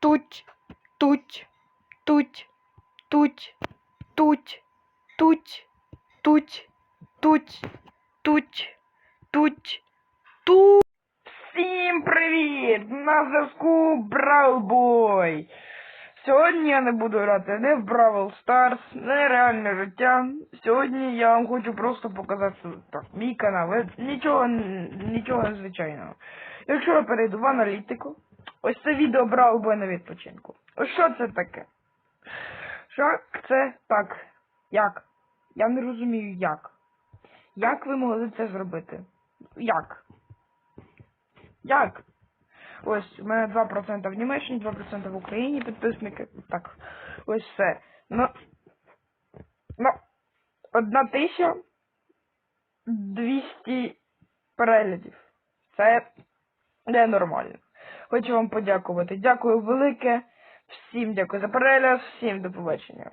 Туть, туть, туть, туть, туть, туть, туть, туть, туть, туть, туть. Всім привіт! На зв'язку Бравлбой! Сьогодні я не буду грати не в Бравл Старс, не реальне життя. Сьогодні я вам хочу просто показати так, мій канал. Нічого, нічого незвичайного. Якщо я перейду в аналітику, ось це відео Бравлбой на відпочинку. Ось що це таке? Що це так? Як? Я не розумію як. Як ви могли це зробити? Як? Як? Ось, у мене 2% в Німеччині, 2% в Україні підписники. Так, ось все. Ну, ну, одна тисяча 200 переглядів. Це ненормально. Хочу вам подякувати. Дякую велике. Всім дякую за перегляд, всім до побачення.